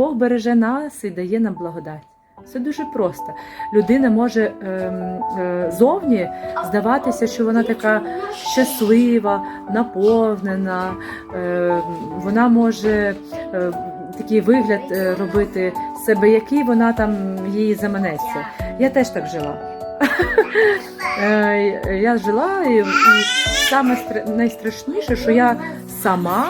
Бог береже нас і дає нам благодать. Все дуже просто. Людина може ем, е, зовні здаватися, що вона така щаслива, наповнена, е, вона може е, такий вигляд е, робити себе, який вона там їй заманеться. Я теж так жила. Е, Я жила, і, і саме стра- найстрашніше, що я сама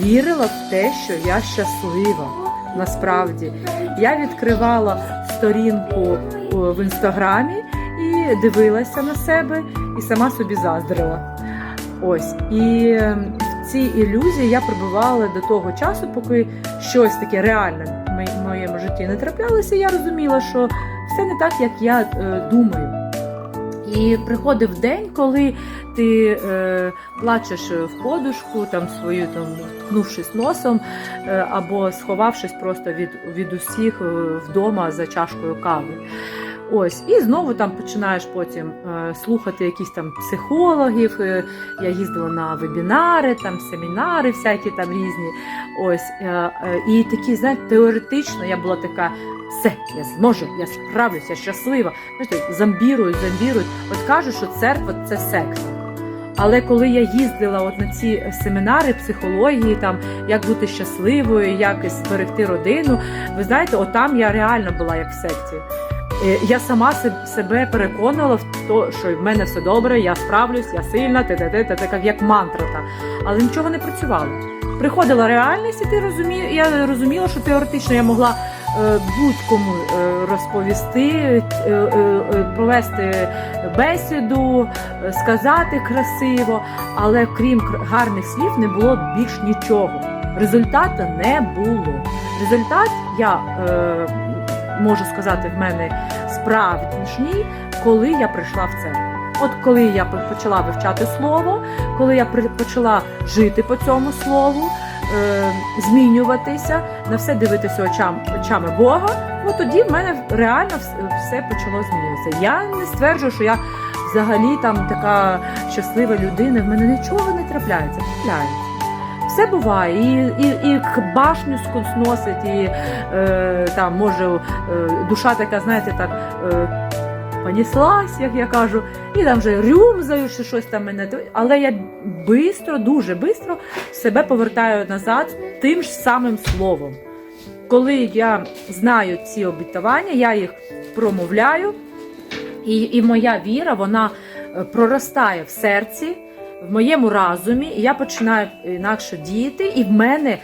вірила в те, що я щаслива. Насправді я відкривала сторінку в інстаграмі і дивилася на себе, і сама собі заздрила. Ось і ем, в цій ілюзії я пробувала до того часу, поки щось таке реальне в моєму житті не траплялося. Я розуміла, що все не так, як я е, думаю. І приходив день, коли ти е, плачеш в подушку, там свою там ткнувшись носом, е, або сховавшись просто від, від усіх е, вдома за чашкою кави. Ось, і знову там починаєш потім е, слухати якісь там психологів. Е, я їздила на вебінари, там семінари, всякі там різні. Ось, е, і такі, знаєте, теоретично я була така. Все, я зможу, я справлюся, я щаслива. Знаєте, зомбірують, зомбірують. От кажуть, що церква це секс. Але коли я їздила от на ці семінари психології, там як бути щасливою, як зберегти родину, ви знаєте, отам я реально була як в секті. Е, Я сама себе переконувала в то, що в мене все добре, я справлюсь, я сильна, те те як мантра. Та. Але нічого не працювало. Приходила реальність, і ти розумі... я розуміла, що теоретично я могла е, будь-кому е, розповісти, провести бесіду, сказати красиво, але крім гарних слів не було більш нічого. Результату не було. Результат я можу сказати в мене справжній, коли я прийшла в церкву. От коли я почала вивчати слово, коли я почала жити по цьому слову, е, змінюватися, на все дивитися очам, очами Бога, ну тоді в мене реально все почало змінюватися. Я не стверджую, що я взагалі там така щаслива людина, в мене нічого не трапляється. Трапляється. Все буває, і, і, і башню сносить, і е, там може е, душа така, знаєте, так е, поніслась, як я кажу, і там вже рюмзаю, чи щось там мене. Але я бистро, дуже бистро себе повертаю назад тим ж самим словом. Коли я знаю ці обітування, я їх промовляю, і, і моя віра вона е, проростає в серці, в моєму разумі, і я починаю інакше діяти, і в мене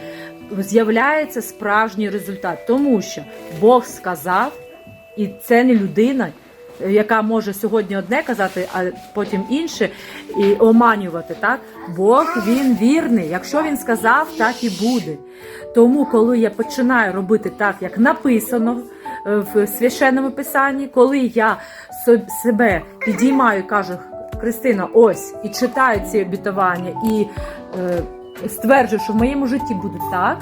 з'являється справжній результат, тому що Бог сказав, і це не людина. Яка може сьогодні одне казати, а потім інше, і оманювати, так? Бог він вірний. Якщо він сказав, так і буде. Тому, коли я починаю робити так, як написано е, в священному писанні, коли я себе підіймаю і кажу, Христина, ось і читаю ці обітування, і е, стверджую, що в моєму житті буде так,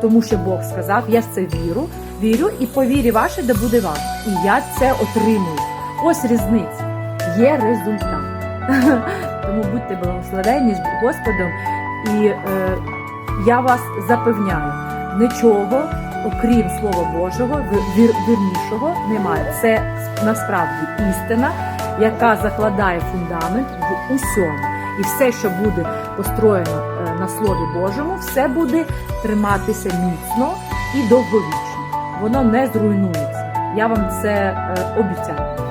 тому що Бог сказав, я в це вірю, вірю, і по вірі вашій, де буде вам. І я це отримую. Ось різниця. Є результат. Тому будьте благословенні з Господом, і е, я вас запевняю, нічого, окрім Слова Божого, вір- вірнішого немає. Це насправді істина, яка закладає фундамент в усьому. І все, що буде построєно е, на Слові Божому, все буде триматися міцно і довговічно. Воно не зруйнується. Я вам це е, обіцяю.